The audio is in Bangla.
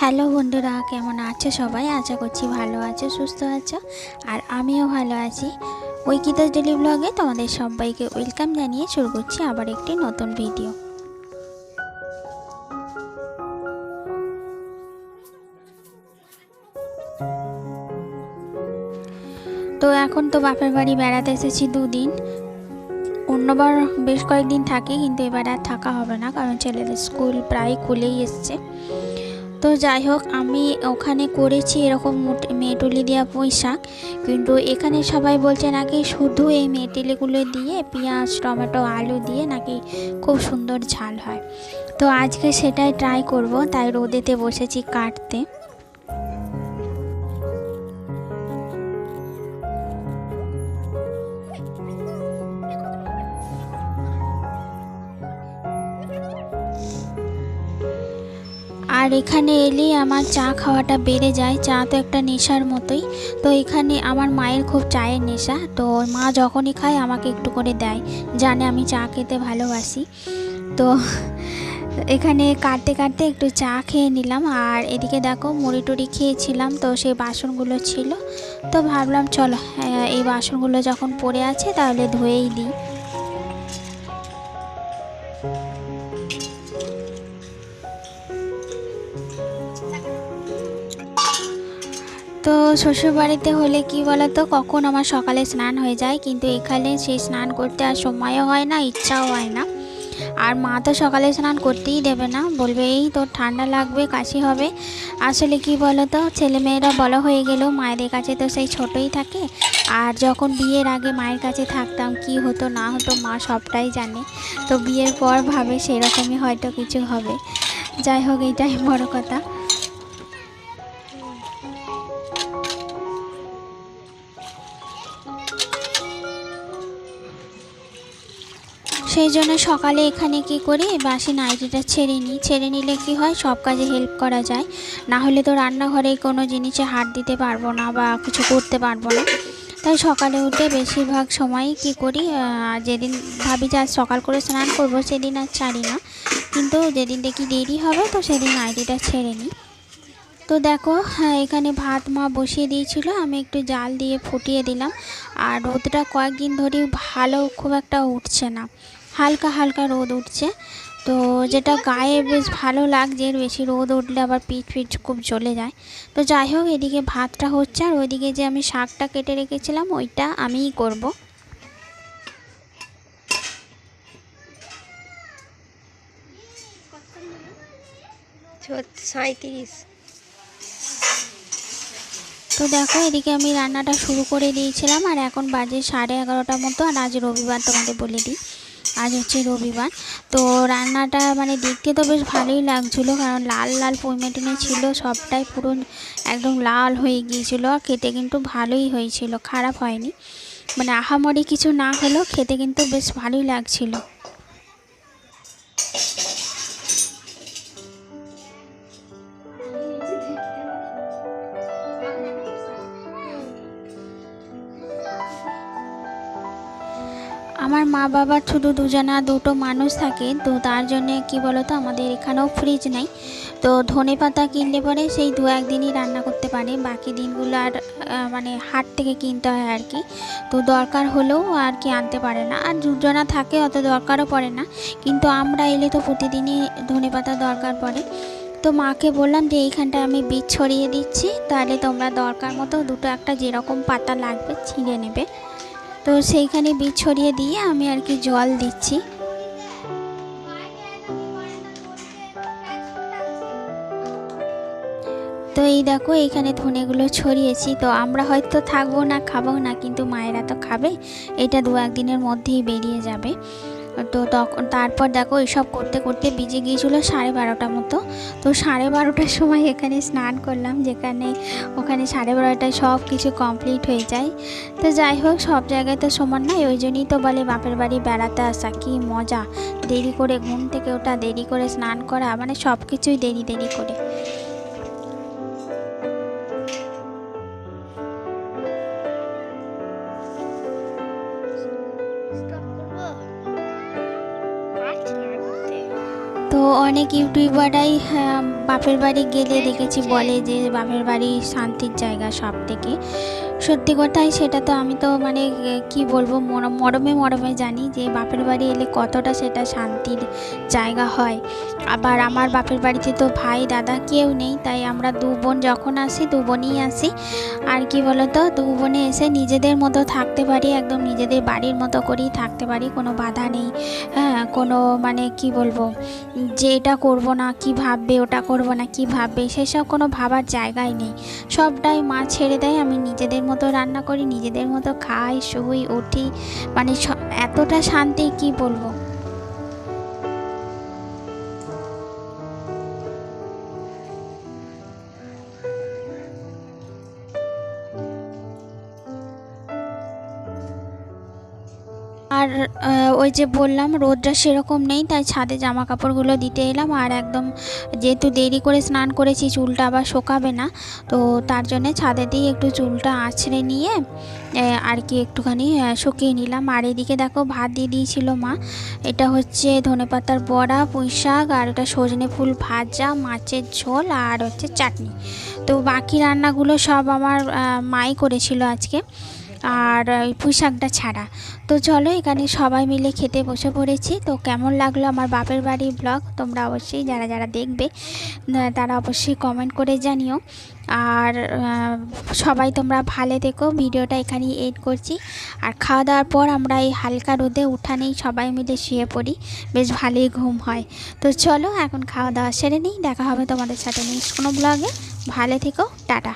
হ্যালো বন্ধুরা, কেমন আছো সবাই? আশা করছি ভালো আছো, সুস্থ আছো, আর আমিও ভালো আছি। ঐকিতাস ডেলি ব্লগে তোমাদের সবাইকে ওয়েলকাম জানিয়ে শুরু করছি আবার একটি নতুন ভিডিও। তো এখন তো বাপের বাড়ি বেড়াতে এসেছি দুদিন। অন্যবার বেশ কয়েকদিন থাকি, কিন্তু এবার আর থাকা হবে না, কারণ ছেলেদের স্কুল প্রায় খুলেই এসছে। তো যাই হোক, আমি ওখানে করেছি এরকম মোট- মেটুলি দেওয়া পুঁই কিন্তু এখানে সবাই বলছে নাকি শুধু এই মেটেলিগুলো দিয়ে পেঁয়াজ, টমেটো, আলু দিয়ে নাকি খুব সুন্দর ঝাল হয়। তো আজকে সেটাই ট্রাই করব, তাই রোদেতে বসেছি কাটতে। আর এখানে এলেই আমার চা খাওয়াটা বেড়ে যায়। চা তো একটা নেশার মতোই। তো এখানে আমার মায়ের খুব চায়ের নেশা। তো মা যখনই খায় আমাকে একটু করে দেয়। জানে আমি চা খেতে ভালোবাসি। তো এখানে কাটতে কাটতে একটু চা খেয়ে নিলাম। আর এদিকে দেখো মুড়ি টুড়ি খেয়েছিলাম। তো সেই বাসনগুলো ছিল। তো ভাবলাম, চলো এই বাসনগুলো যখন পড়ে আছে তাহলে ধুয়েই দিই। তো শ্বশুরবাড়িতে হলে কি বলতো, কখন আমার সকালে স্নান হয়ে যায়, কিন্তু এখানে সেই স্নান করতে আর সময়ও হয় না, ইচ্ছাও হয় না। আর মা তো সকালে স্নান করতেই দেবে না, বলবে, এই তোর ঠান্ডা লাগবে, কাশি হবে। আসলে কি বলতো, ছেলেমেয়েরা বড় হয়ে গেলেও মায়েদের কাছে তো সেই ছোটই থাকে। আর যখন বিয়ের আগে মায়ের কাছে থাকতাম, কি হতো, না হতো, মা সবটাই জানে। তো বিয়ের পর ভাবে সেরকমই হয়তো কিছু হবে। যাই হোক এইটাই বড় কথা। সেই জন্য সকালে এখানে কি করি বাসি নাইটিটা ছেড়ে নিই। ছেড়ে নিলে কি হয় সব কাজে হেল্প করা যায়। না হলে তো রান্নাঘরে কোনো জিনিসে হাত দিতে পারব না বা কিছু করতে পারব না। তাই সকালে উঠে বেশিরভাগ সময়ই কি করি যেদিন ভাবি যে আজ সকাল করে স্নান করব সেদিন আর ছাড়ি না। কিন্তু যেদিন দেখি দেরি হবে তো সেদিন নাইটিটা ছেড়ে নিই। তো দেখো হ্যাঁ, এখানে ভাত মা বসিয়ে দিয়েছিল আমি একটু জাল দিয়ে ফুটিয়ে দিলাম। আর রোদটা কয়েকদিন ধরেই ভালো খুব একটা উঠছে না। হালকা হালকা রোদ উঠছে। তো যেটা গায়ে বেশ ভালো লাগছে এর বেশি রোদ উঠলে আবার পিঠ পিঠ খুব জ্বলে যায়। তো যাই হোক এদিকে ভাতটা হচ্ছে আর ওইদিকে যে আমি শাকটা কেটে রেখেছিলাম ওইটা আমিই করব। সাঁত্রিশ তো দেখো এদিকে আমি রান্নাটা শুরু করে দিয়েছিলাম আর এখন বাজে সাড়ে এগারোটার মতো আর আজ রবিবার তোমাদের বলে দিই। আজ হচ্ছে রবিবার। তো রান্নাটা মানে দেখতে তো বেশ ভালোই লাগছিল, কারণ লাল লাল পইমেটিনে ছিল, সবটাই পুরো একদম লাল হয়ে গিয়েছিল, আর খেতে কিন্তু ভালোই হয়েছিল, খারাপ হয়নি। মানে আহামরি কিছু না হলেও খেতে কিন্তু বেশ ভালোই লাগছিল। আমার মা বাবার শুধু দুজনা দুটো মানুষ থাকে, তো তার জন্য কি বলতো, আমাদের এখানেও ফ্রিজ নেই। তো ধনে পাতা কিনলে পরে সেই দু একদিনই রান্না করতে পারে, বাকি দিনগুলো আর মানে হাট থেকে কিনতে হয় আর কি। তো দরকার হলেও আর কি আনতে পারে না। আর দুজনা থাকে, অত দরকারও পড়ে না। কিন্তু আমরা এলে তো প্রতিদিনই ধনে পাতা দরকার পড়ে। তো মাকে বললাম যে এইখানটায় আমি বীজ ছড়িয়ে দিচ্ছি, তাহলে তোমরা দরকার মতো দুটো একটা যেরকম পাতা লাগবে ছিঁড়ে নেবে। তো সেইখানে বীজ ছড়িয়ে দিয়ে আমি আর কি জল দিচ্ছি। তো এই দেখো, এখানে ধনেগুলো ছড়িয়েছি। তো আমরা হয়তো থাকব না, খাব না, কিন্তু মায়েরা তো খাবে। এটা দু একদিনের মধ্যেই বেরিয়ে যাবে। তো তখন তারপর দেখো এসব করতে করতে বিজে গিয়েছিল সাড়ে বারোটা মতো। তো সাড়ে বারোটার সময় এখানে স্নান করলাম, যেখানে ওখানে সাড়ে বারোটায় সব কিছু কমপ্লিট হয়ে যায়। তো যাই হোক, সব জায়গায় তো সমান নয়, ওই জন্যই তো বলে বাপের বাড়ি বেড়াতে আসা, কি মজা। দেরি করে ঘুম থেকে ওঠা, দেরি করে স্নান করা মানে সব কিছুই দেরি দেরি করে। অনেক ইউটিউবাররাই হ্যাঁ, বাপের বাড়ি গেলে দেখেছি বলে যে বাপের বাড়ি শান্তির জায়গা সব থেকে। সত্যি কথাই সেটা তো আমি তো মানে কি বলব মর- মরমে মরমে জানি যে বাপের বাড়ি এলে কতটা সেটা শান্তির জায়গা হয়। আবার আমার বাপের বাড়িতে তো ভাই দাদা কেউ নেই তাই আমরা দু বোন যখন আসি দু বোনই আসি। আর কি বলতো দু বোনে এসে নিজেদের মতো থাকতে পারি একদম নিজেদের বাড়ির মতো করেই থাকতে পারি কোনো বাধা নেই। হ্যাঁ কোনো মানে কি বলব যে এটা করব না, কি ভাববে, ওটা করব না, কি ভাববে, সেসব কোনো ভাবার জায়গাই নেই। সবটাই মা ছেড়ে দেয়, আমি নিজেদের মতো রান্না করি, নিজেদের মতো খাই, শুই, উঠি। মানে এতটা শান্তি কি বলব? আর ওই যে বললাম, রোদটা সেরকম নেই, তাই ছাদে জামা কাপড়গুলো দিতে এলাম। আর একদম যেহেতু দেরি করে স্নান করেছি, চুলটা আবার শোকাবে না, তো তার জন্যে ছাদে দিয়ে একটু চুলটা আছড়ে নিয়ে আর কি একটুখানি শুকিয়ে নিলাম। আর এদিকে দেখো, ভাত দিয়ে দিয়েছিল মা। এটা হচ্ছে ধনেপাতার বড়া পুঁই শাক আর এটা সজনে ফুল ভাজা, মাছের ঝোল, আর হচ্ছে চাটনি। তো বাকি রান্নাগুলো সব আমার মাই করেছিল আজকে। আর ওই ছাড়া। তো চলো এখানে সবাই মিলে খেতে বসে পড়েছি। তো কেমন লাগল আমার বাপের বাড়ির ব্লগ? তোমরা অবশ্যই যারা যারা দেখবে তারা অবশ্যই কমেন্ট করে জানিও। আর সবাই তোমরা ভালো থেকো। ভিডিওটা এখানেই এড করছি। আর খাওয়া দাওয়ার পর আমরা এই হালকা রোদে উঠানেই সবাই মিলে শুয়ে পড়ি। বেশ ভালোই ঘুম হয়। তো চলো এখন খাওয়া দাওয়া সেরে নিই। দেখা হবে তোমাদের সাথে নেক্সট কোনো ব্লগে। ভালো থেকো। টাটা।